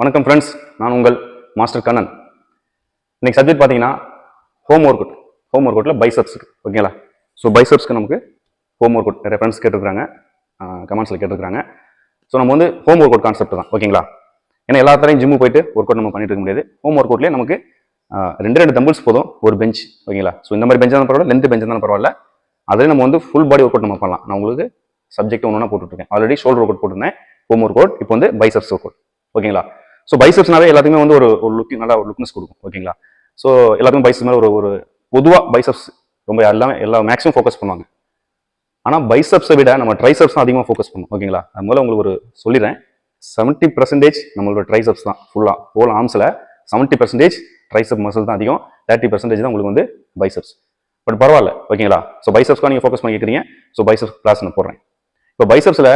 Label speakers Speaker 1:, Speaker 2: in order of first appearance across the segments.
Speaker 1: வணக்கம் ஃப்ரெண்ட்ஸ் நான் உங்கள் மாஸ்டர் கண்ணன். இன்னைக்கு சப்ஜெக்ட் பார்த்தீங்கன்னா home workout home work அவுட்டில் பைசப்ஸ் ஓகேங்களா ஸோ பைசப்ஸ்க்கு நமக்கு ஹோம் ஒர்க் அவுட் நிறைய ஃப்ரெண்ட்ஸ் கேட்டிருக்காங்க கமெண்ட்ஸில் கேட்டிருக்காங்க ஸோ நம்ம வந்து ஹோம் ஒர்க் அவுட் கான்செப்ட் தான் ஓகேங்களா ஏன்னா எல்லா தரையும் ஜிம்மு போயிட்டு ஒர்க் அவுட் நம்ம பண்ணிட்டு இருக்க முடியாது. ஹோம் ஒர்க் அவுட்லேயே நமக்கு ரெண்டு ரெண்டு தம்பிள்ஸ் போதும். ஒரு பெஞ்ச் ஓகேங்களா ஸோ இந்த மாதிரி பெஞ்சாக பரவாயில்ல? லென்த் பெஞ்ச் இருந்தாலும் பரவாயில்ல? அதிலே நம்ம வந்து ஃபுல் பாடி ஒர்க் அவுட் நம்ம பண்ணலாம். நான் உங்களுக்கு சப்ஜெக்ட் ஒன்று ஒன்றா போட்டுருக்கேன் ஆல்ரெடி ஷோல்டர் ஒர்க் அவுட் போட்டிருந்தேன். ஹோம் ஒர்க் அவுட் இப்போ வந்து பைசப்ஸ் ஒர்க் அவுட் ஓகேங்களா ஸோ பைசப்ஸ்னாவே எல்லாத்துக்குமே வந்து ஒரு ஒரு லுக் நல்லா ஒரு லுக்னஸ் கொடுக்கும் ஓகேங்களா ஸோ எல்லாத்துக்கும் பைசப்ஸ் மேலே ஒரு ஒரு பொதுவாக பைசப்ஸ் ரொம்ப எல்லாமே எல்லா மேக்ஸிமம் ஃபோக்கஸ் பண்ணுவாங்க. ஆனால் பைசப்ஸை விட நம்ம ட்ரைசப்ஸ் தான் அதிகமாக ஃபோக்கஸ் பண்ணும் ஓகேங்களா அது முதல்ல உங்களுக்கு ஒரு சொல்லிடுறேன். செவன்ட்டி பர்சன்டேஜ் நம்மளோட ட்ரைசப்ஸ் தான் ஃபுல்லாக ஹோல் ஆர்ம்ஸில் செவன்ட்டி பர்சன்டேஜ் ட்ரைசப் மசில் தான் அதிகம் தேர்ட்டி பர்சன்டேஜ் தான் உங்களுக்கு வந்து பைசப்ஸ் பட் பரவாயில்ல ஓகேங்களா ஸோ பைசப்ஸ்க்காக நீங்கள் ஃபோக்கஸ் பண்ணி கேட்குறீங்க ஸோ பைசப்ஸ் கிளாஸ் நான் போடுறேன். இப்போ பைசப்ஸில்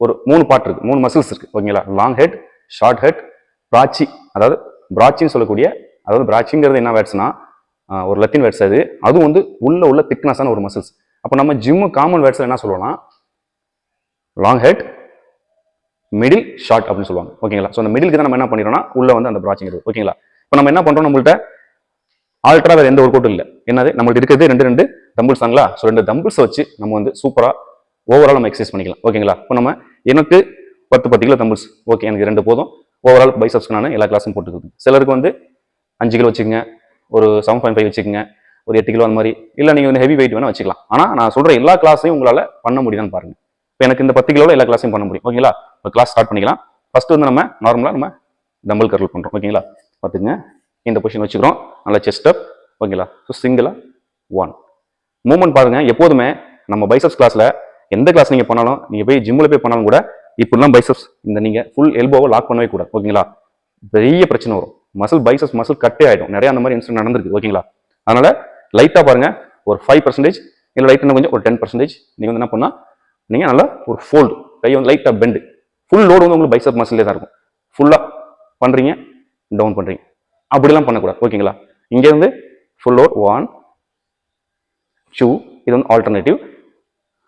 Speaker 1: ஒரு மூணு பார்ட் இருக்குது மூணு மசில்ஸ் இருக்குது ஓகேங்களா long head short head brachii அதாவது பிராச்சின்னு சொல்லக்கூடிய அதாவது பிராச்சிங்கிறது என்ன வேர்ட்ஸ்னா ஒரு லத்தின் வேர்ட்ஸ் அது. அதுவும் வந்து உள்ள உள்ள திக்னஸான ஒரு மசில்ஸ் அப்போ நம்ம ஜிம்மு காமன் வேர்ட்ஸில் என்ன சொல்லுவோம்னா லாங் ஹெட் மிடில் ஷார்ட் அப்படின்னு சொல்லுவாங்க. ஓகேங்களா ஸோ அந்த மிடிலுக்கு தான் நம்ம என்ன பண்ணிடுறோம்னா உள்ள வந்து அந்த பிராச்சிங் ஓகேங்களா இப்போ நம்ம என்ன பண்ணுறோம் நம்மள்ட்ட? ஆல்ட்ரா வேறு எந்த ஒரு கோட்டும் இல்லை. என்னது? நம்மள்ட்ட இருக்கிறது ரெண்டு ரெண்டு தம்பிள்ஸ் தாங்களா? ஸோ ரெண்டு தம்பிள்ஸை வச்சு நம்ம வந்து சூப்பராக ஓவரால் நம்ம எக்ஸசைஸ் பண்ணிக்கலாம். ஓகேங்களா இப்போ நம்ம எனக்கு பத்து பத்து கிலோ தம்பிள்ஸ் ஓகே எனக்கு ரெண்டு போதும். ஓவரால் பைசப்ஸ்க்கு நான் எல்லா கிளாஸும் போட்டுக்கிறது சிலருக்கு வந்து அஞ்சு கிலோ வச்சுக்கோங்க ஒரு செவன் பாயிண்ட் ஃபைவ் வச்சுக்கோங்க ஒரு எட்டு கிலோ அந்த மாதிரி. இல்லை நீங்கள் வந்து ஹெவி வெயிட் வேணால் வச்சுக்கலாம். ஆனால் நான் சொல்கிற எல்லா கிளாஸையும் உங்களால் பண்ண முடியுதான்னு பாருங்கள் இப்போ எனக்கு இந்த பத்து கிலோவில் எல்லா கிளாஸையும் பண்ண முடியும். ஓகேங்களா இப்போ கிளாஸ் ஸ்டார்ட் பண்ணிக்கலாம். ஃபஸ்ட்டு வந்து நம்ம நார்மலாக நம்ம டம்பிள் கர்ல் பண்ணுறோம் ஓகேங்களா பார்த்துங்க இந்த பொசிஷன் வச்சுக்கிறோம். நல்லா செஸ்ட் அப் ஓகேங்களா ஸோ சிங்கிளாக ஒன் மூமெண்ட் பாருங்கள் எப்போதுமே நம்ம பைசப்ஸ் கிளாஸில் எந்த கிளாஸ் நீங்கள் பண்ணாலும் நீங்கள் போய் ஜிம்மில் போய் பண்ணாலும் கூட இப்படிலாம் பைசப்ஸ் இந்த நீங்கள் ஃபுல் எல்போவை லாக் பண்ணவே கூடாது ஓகேங்களா பெரிய பிரச்சனை வரும். மசில் பைசப்ஸ் மசில் கட்டே ஆகிடும் நிறைய அந்த மாதிரி இன்சிடென்ட் நடந்திருக்கு ஓகேங்களா அதனால் லைட்டாக பாருங்கள் ஒரு ஃபைவ் பர்சன்டேஜ் இல்லை லைட் கொஞ்சம் ஒரு டென் பர்சன்டேஜ் நீங்கள் வந்து என்ன பண்ணால் நீங்கள் நல்லா ஒரு ஃபோல்டு கை வந்து லைட்டாக பெண்டு ஃபுல் லோடு வந்து உங்களுக்கு பைசப் மசிலே தான் இருக்கும். ஃபுல்லாக பண்ணுறீங்க டவுன் பண்ணுறீங்க அப்படிலாம் பண்ணக்கூடாது ஓகேங்களா இங்கேருந்து ஃபுல் லோட் ஒன் டூ இது வந்து ஆல்டர்னேட்டிவ்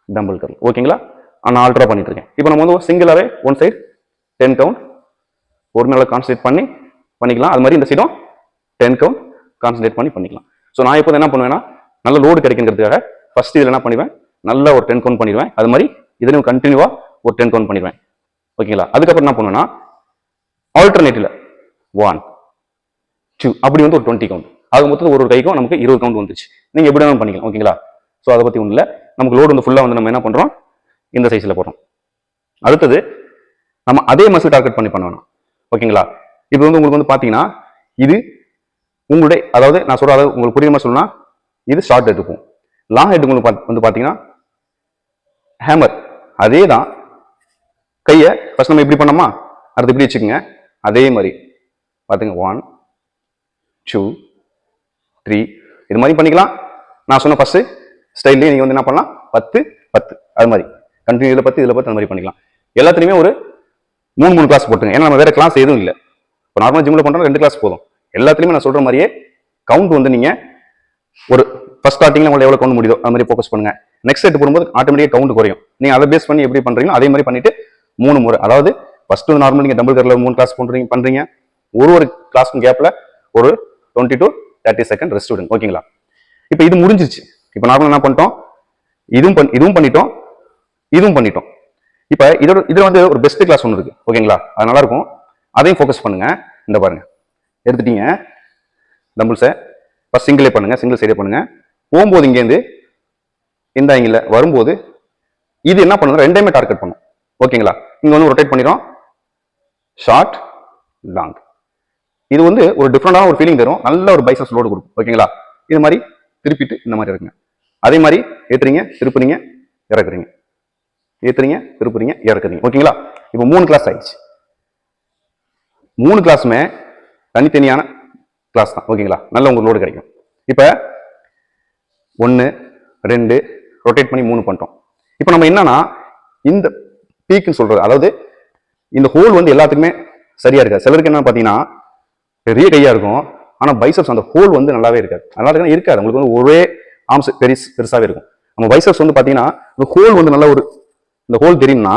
Speaker 1: டம்பிள் கர்ல் ஓகேங்களா நான் ஆல்ட்ரா பண்ணிட்டு இருக்கேன் இப்போ நம்ம வந்து சிங்கிளாகவே ஒன் சைடு டென் கவுண்ட் ஒரு மேலே கான்சன்ட்ரேட் பண்ணி பண்ணிக்கலாம். அது மாதிரி இந்த சைடும் டென் கவுண்ட் கான்சன்ட்ரேட் பண்ணி பண்ணிக்கலாம். ஸோ நான் இப்போ என்ன பண்ணுவேன்னா நல்ல லோடு கிடைக்குங்கிறதுக்காக ஃபர்ஸ்ட் இதில் என்ன பண்ணுவேன் நல்ல ஒரு டென் கவுண்ட் பண்ணிடுவேன். அது மாதிரி இதுலையும் கண்டினியூவாக ஒரு டென் கவுண்ட் பண்ணிடுவேன். ஓகேங்களா அதுக்கப்புறம் என்ன பண்ணுவேன்னா ஆல்டர்னேட்டிவ்ல ஒன் டூ அப்படி வந்து ஒரு டுவெண்ட்டி கவுண்ட் அது மொத்தம் ஒரு ஒரு கைக்கும் நமக்கு இருபது கவுண்ட் வந்துச்சு நீங்கள் எப்படி வேணாலும் பண்ணிக்கலாம். ஓகேங்களா ஸோ அதை பற்றி ஒன்றும் இல்லை. நமக்கு லோடு வந்து ஃபுல்லாக வந்து நம்ம என்ன பண்ணுறோம் இந்த சைஸில் போகிறோம் அடுத்தது நம்ம அதே மசில் டார்கெட் பண்ணி பண்ணணும். ஓகேங்களா? இப்போ வந்து உங்களுக்கு வந்து பார்த்தீங்கன்னா இது உங்களுடைய அதாவது நான் சொல்கிற அதாவது உங்களுக்கு புரியுமா சொல்லணும்னா இது ஷார்ட் ஹெட் இருக்கும் லாங் ஹெட் உங்களுக்கு வந்து பார்த்தீங்கன்னா ஹேமர் அதே தான் கையை ஃபஸ்ட் நம்ம இப்படி பண்ணோமா? அடுத்து இப்படி வச்சுக்கோங்க. அதே மாதிரி. பார்த்துங்க ஒன் டூ த்ரீ இது மாதிரி பண்ணிக்கலாம். நான் சொன்ன ஃபஸ்ட்டு ஸ்டைல்லேயே நீங்கள் வந்து என்ன பண்ணலாம்? பத்து பத்து. அது மாதிரி. கண்டினியூ இதில் பற்றி இதில் பற்றி அந்த மாதிரி பண்ணிக்கலாம். எல்லாத்துலேயுமே ஒரு மூணு மூணு கிளாஸ் போட்டுங்க. ஏன்னா நம்ம வேறு கிளாஸ் எதுவும் இல்லை. இப்போ நார்மல் ஜிம்மில் பண்ணுறோம் ரெண்டு கிளாஸ் போதும். எல்லாத்துலேயுமே நான் சொல்கிற மாதிரியே கவுண்ட் வந்து நீங்கள் ஒரு ஃபஸ்ட் ஸ்டார்டிங்கில் உங்களை எவ்வளோ கவுண்ட் முடியுதோ அந்த மாதிரி ஃபோக்கஸ் பண்ணுங்க. நெக்ஸ்ட் செட் போடும்போது ஆட்டோமேட்டிக்காக கவுண்ட் குறையும். நீங்கள் அதை பேஸ் பண்ணி எப்படி பண்ணுறீங்களோ அதே மாதிரி பண்ணிவிட்டு மூணு முறை. அதாவது ஃபஸ்ட்டு வந்து நார்மல் நீங்கள் டபுள் கரில் மூணு கிளாஸ் பண்ணுறீங்க பண்ணுறீங்க ஒரு ஒரு கிளாஸ்க்கும் கேப்பில் ஒரு twenty to thirty second rest விடுங்க. ஓகேங்களா இப்போ இது முடிஞ்சிருச்சு. இப்போ நார்மல் என்ன பண்ணிட்டோம்? இதுவும் பண் இதுவும் பண்ணிட்டோம். இதுவும் பண்ணிட்டோம். இப்போ இதோட இதில் வந்து ஒரு பெஸ்ட் கிளாஸ் ஒன்று இருக்குது ஓகேங்களா அது நல்லாயிருக்கும் அதையும் ஃபோக்கஸ் பண்ணுங்கள் இந்த பாருங்கள் எடுத்துட்டீங்க. டம்பிள்ஸை ஃபஸ்ட் சிங்கிளே பண்ணுங்கள் சிங்கிள் சைடே பண்ணுங்கள் போகும்போது இங்கேருந்து இந்த ஆங்கிள் வரும்போது இது என்ன பண்ணுது ரெண்டையுமே டார்கெட் பண்ணும். ஓகேங்களா இங்கே வந்து ரொட்டேட் பண்ணிடும் ஷார்ட் லாங் இது வந்து ஒரு டிஃப்ரெண்டான ஒரு ஃபீலிங் தரும். நல்ல ஒரு பைசஸ் லோடு கொடுக்கும். ஓகேங்களா இது மாதிரி திருப்பிட்டு இந்த மாதிரி இருக்குங்க அதே மாதிரி ஏற்றுறீங்க திருப்புறீங்க இறக்குறீங்க. ஏத்துறீங்க திருப்புறீங்க இறக்குறீங்க. ஓகேங்களா? இப்போ மூணு கிளாஸ் ஆயிடுச்சு. மூணு கிளாஸுமே தனித்தனியான கிளாஸ் தான். ஓகேங்களா? நல்ல உங்களுக்கு லோடு கிடைக்கும். இப்போ ஒன்று ரெண்டு ரொட்டேட் பண்ணி மூணு பண்ணிட்டோம். இப்போ நம்ம என்னன்னா இந்த பீக்குன்னு சொல்கிறது அதாவது இந்த ஹோல் வந்து எல்லாத்துக்குமே சரியாக இருக்காது. சிலருக்கு என்ன பார்த்தீங்கன்னா பெரிய கையாக இருக்கும். ஆனால் பைசப்ஸ் அந்த ஹோல் வந்து நல்லாவே இருக்காது. நல்லா இருக்காது. உங்களுக்கு வந்து ஒரே ஆம்ஸ் பெரிஸ் பெருசாகவே இருக்கும். நம்ம பைசப்ஸ் வந்து பார்த்தீங்கன்னா இந்த ஹோல் வந்து நல்ல ஒரு இந்த ஹோல் தெரியும்னா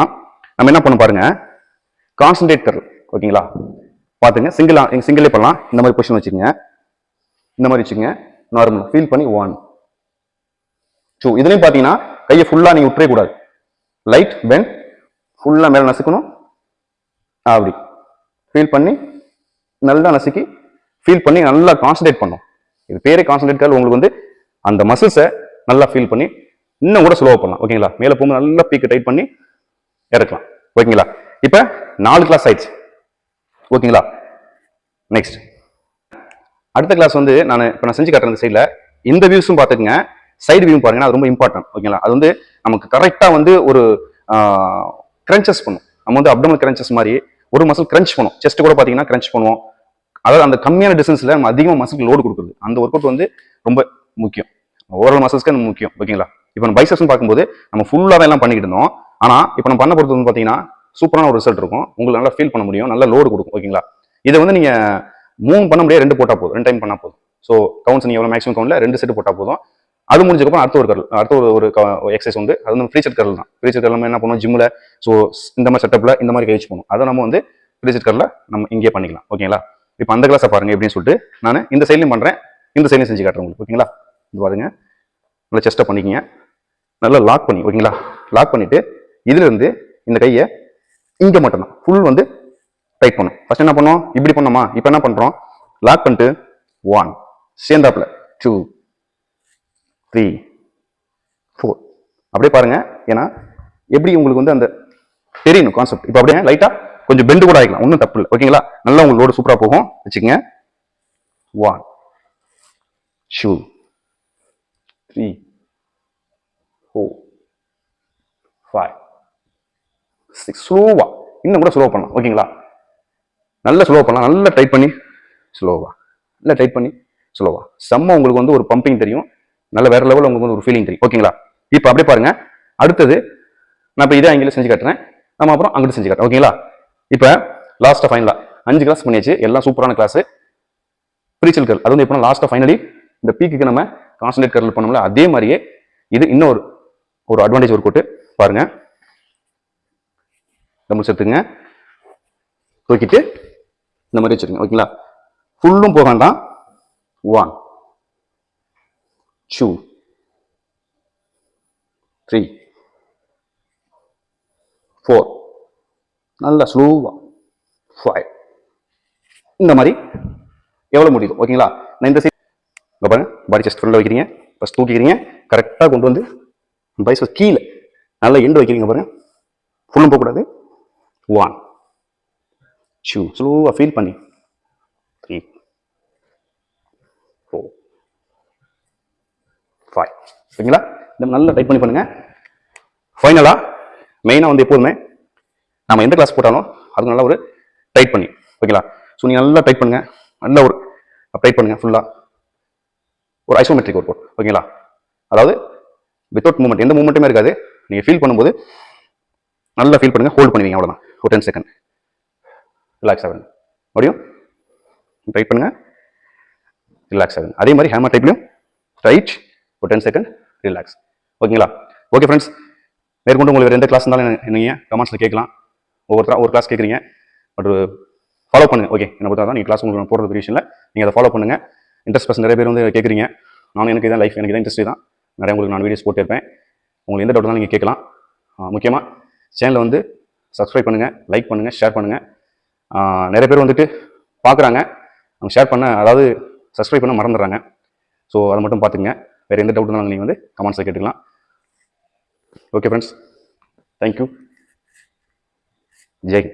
Speaker 1: நம்ம என்ன பண்ண பாருங்க. கான்சன்ட்ரேட் கர்ல் ஓகேங்களா பார்த்துங்க சிங்கிள் சிங்கிளே பண்ணலாம். இந்த மாதிரி பொசிஷன் வச்சுக்கோங்க. இந்த மாதிரி வச்சுக்கோங்க. நார்மல் ஃபீல் பண்ணி ஒன் டூ இதுலையும் பார்த்தீங்கன்னா கையை ஃபுல்லாக நீங்கள் விட்டுறே கூடாது. லைட் பென் ஃபுல்லாக மேலே நசுக்கணும். அப்படி. ஃபீல் பண்ணி நல்லா நசுக்கி ஃபீல் பண்ணி நல்லா கான்சன்ட்ரேட் பண்ணும் இது பேரே கான்சன்ட்ரேட் உங்களுக்கு வந்து அந்த மசில்ஸை நல்லா ஃபீல் பண்ணி இன்னும் கூட ஸ்லோவாக பண்ணலாம். ஓகேங்களா மேலே போகும்போது நல்லா பீக்கு டைட் பண்ணி இறக்கலாம். ஓகேங்களா இப்போ நாலு கிளாஸ் ஆயிடுச்சு. ஓகேங்களா நெக்ஸ்ட் அடுத்த கிளாஸ் வந்து நான் இப்போ நான் செஞ்சு காட்டுறேன் இந்த சைடில் இந்த வியூஸும் பார்த்துக்குங்க. சைடு வியூ பாருங்க. அது ரொம்ப இம்பார்ட்டன்ட் ஓகேங்களா அது வந்து நமக்கு கரெக்டாக வந்து ஒரு கிரன்ச்சஸ் பண்ணும். நம்ம வந்து அப்டமல் கிரன்ச்சஸ் மாதிரி ஒரு மசில் கிரன்ச் பண்ணும். செஸ்ட் கூட பார்த்தீங்கன்னா கிரன்ச் பண்ணுவோம். அதாவது அந்த கம்மியான டிஸ்டன்ஸில் நம்ம அதிகமாக மசிலுக்கு லோடு கொடுக்குறது. அந்த ஒர்க் அவுட் வந்து ரொம்ப முக்கியம். ஓவரால் மசில்ஸ்க்கு முக்கியம். ஓகேங்களா இப்போ நம்ம பைசப்ஸ் பார்க்கும்போது நம்ம ஃபுல்லாக எல்லாம் பண்ணிக்கிட்டு இருந்தோம். ஆனால் இப்போ நம்ம பண்ண பொறுத்து வந்து பார்த்தீங்கன்னா சூப்பரான ஒரு ரிசல்ட் இருக்கும். உங்களுக்கு நல்லா ஃபீல் பண்ண முடியும். நல்ல லோடு கொடுக்கும் ஓகேங்களா இதை வந்து நீங்கள் மூணு பண்ண முடியாது ரெண்டு போட்டால் போதும். ரெண்டு டைம் பண்ணால் போதும். ஸோ கவுண்ட்ஸ் நீங்கள் எவ்வளோ மேக்ஸிமம் கவுண்டில் ரெண்டு செட் போட்டால் போதும். அது முடிஞ்சக்கப்புறம் அடுத்த ஒரு கரல் அடுத்த ஒரு ஒரு எக்ஸசைஸ் வந்து அது வந்து ஃப்ரீ செட் கரல் தான். ஃப்ரீ செட் கரல் நம்ம என்ன பண்ணுவோம்? ஜிம்மில் ஸோ இந்த மாதிரி செட்டப்பில் இந்த மாதிரி கழிச்சு போகணும் அதை நம்ம வந்து ஃப்ரீ செட் கரலில் நம்ம இங்கே பண்ணிக்கலாம் ஓகேங்களா இப்போ அந்த கிளாஸை பாருங்க எப்படின்னு சொல்லிட்டு நான் இந்த சைட்லையும் பண்ணுறேன் இந்த சைட்லையும் செஞ்சு காட்டுறேன் உங்களுக்கு ஓகேங்களா இது பாருங்க. நல்லா செஸ்ட்டை பண்ணிக்கிங்க. நல்லா லாக் பண்ணி ஓகேங்களா? லாக் பண்ணிவிட்டு இதுலேருந்து இந்த கையை இங்கே மட்டும் தான் ஃபுல் வந்து டைட் பண்ணும் ஃபஸ்ட் என்ன பண்ணோம்? இப்படி பண்ணோமா? இப்போ என்ன பண்ணுறோம் லாக் பண்ணிட்டு ஒன் சேர்ந்தாப்புல. டூ த்ரீ ஃபோர் அப்படியே பாருங்கள் ஏன்னா எப்படி உங்களுக்கு வந்து அந்த தெரியணும் கான்செப்ட் இப்போ அப்படியே லைட்டாக கொஞ்சம் பெண்டு கூட ஆகிக்கலாம் ஒன்றும் தப்பு இல்லை. ஓகேங்களா? நல்லா உங்களுக்கு லோடு சூப்பராக போகும். வச்சுக்கோங்க. One two three four five six ஸ்லோவா இன்னும் கூட ஸ்லோ பண்ணலாம். ஓகேங்களா நல்ல ஸ்லோ பண்ணலாம். நல்லா டைட் பண்ணி ஸ்லோவா நல்லா டைட் பண்ணி ஸ்லோவா செம்ம உங்களுக்கு வந்து ஒரு பம்பிங் தெரியும். நல்ல வேற லெவலில் உங்களுக்கு வந்து ஒரு ஃபீலிங் தெரியும். ஓகேங்களா இப்போ அப்படியே பாருங்கள் அடுத்தது நான் இப்போ இதே ஆங்கில செஞ்சு காட்டுறேன். நம்ம அப்புறம் அங்கிட்டு செஞ்சு காட்டுறேன். ஓகேங்களா இப்போ லாஸ்ட்டாக ஃபைனலாக அஞ்சு கிளாஸ் பண்ணியாச்சு. எல்லாம் சூப்பரான கிளாஸு ஃப்ரீச்சல் கர்ல் அது வந்து எப்படின்னா லாஸ்ட்டாக ஃபைனலி இந்த பீக்குக்கு நம்ம கான்சன்ட்ரேட் கர்ல் பண்ணோம்ல அதே மாதிரியே இது இன்னொரு ஒரு அட்வான்டேஜ் ஒரு கோட்டு பாருங்க. டம்பிள்ஸ் எடுத்துங்க தூக்கிட்டு இந்த மாதிரி வச்சுருங்க. ஓகேங்களா ஃபுல்லும் போக வேண்டாம். ஒன் டூ த்ரீ ஃபோர் நல்லா ஸ்லோவாக ஃபைவ் இந்த மாதிரி எவ்வளோ முடியுது? ஓகேங்களா நான் இந்த சைட் இங்கே பாருங்க. பாடி செஸ்ட் ஃப்ரண்டில் வைக்கிறீங்க. ஃபஸ்ட் தூக்கிக்கிறீங்க. கரெக்டாக கொண்டு வந்து பைசஸ் கீழே. நல்லா எண்டு வைக்கிறீங்க பாருங்க. ஃபுல்லும் போகக்கூடாது. ஒன் டூ ஸ்லோவாக ஃபீல் பண்ணி. த்ரீ ஃபோர் ஃபைவ் ஓகேங்களா இந்த நல்லா டைப் பண்ணி பண்ணுங்க. ஃபைனலாக மெயினாக வந்து எப்போதுமே நம்ம எந்த கிளாஸ் போட்டாலும் அதுக்கு நல்லா ஒரு டைட் பண்ணி. ஓகேங்களா ஸோ நீங்கள் நல்லா டைட் பண்ணுங்கள் நல்ல ஒரு டைட் பண்ணுங்கள் ஃபுல்லாக ஒரு ஐசோமெட்ரிக் ஒர்க் அவுட் ஓகேங்களா அதாவது வித்தவுட் மூமெண்ட் எந்த மூமெண்ட்டுமே இருக்காது. நீங்கள் ஃபீல் பண்ணும்போது நல்லா ஃபீல் பண்ணுங்க. ஹோல்ட் பண்ணுவீங்க அவ்வளோதான் ஒரு டென் செகண்ட் ரிலாக்ஸ் ஆகுங்க. மறுபடியும் ட்ரை பண்ணுங்க. ரிலாக்ஸ் ஆகுங்க. அதே மாதிரி ஹேமர் டைப்லையும் ரைட் ஒரு டென் செகண்ட் ரிலாக்ஸ் ஓகேங்களா ஓகே ஃப்ரெண்ட்ஸ் மேற்கொண்டு உங்களுக்கு வேறு எந்த கிளாஸ் இருந்தாலும் என்னங்க? கமெண்ட்ஸில் கேட்கலாம். ஒவ்வொருத்தரா ஒரு கிளாஸ் கேட்குறீங்க. பட் ஃபாலோ uh, பண்ணுங்கள் ஓகே என்ன பார்த்தா தான் நீங்கள் கிளாஸ் உங்களுக்கு போடுறது விஷயம் இல்லை. நீங்கள் அதை ஃபாலோ பண்ணுங்க. இன்ட்ரெஸ்ட் பர்சன் நிறைய பேர் வந்து கேட்குறீங்க. நானும் எனக்கு இதான் லைஃப் எனக்கு இதான் இன்ட்ரெஸ்ட் தான். நிறைய உங்களுக்கு நான் வீடியோஸ் போட்டிருப்பேன். உங்களுக்கு எந்த டவுட் நீங்கள் கேட்கலாம். முக்கியமாக சேனலை வந்து சப்ஸ்கிரைப் பண்ணுங்கள் லைக் பண்ணுங்கள் ஷேர் பண்ணுங்கள் நிறைய பேர் வந்துட்டு பார்க்குறாங்க அவங்க ஷேர் பண்ண அதாவது சப்ஸ்கிரைப் பண்ண மறந்துடுறாங்க. ஸோ அதை மட்டும் பார்த்துங்க வேறு எந்த டவுட் இருந்தாலும் நீங்கள் வந்து கமெண்ட்ஸில் கேட்டுக்கலாம். Okay friends thank you Jai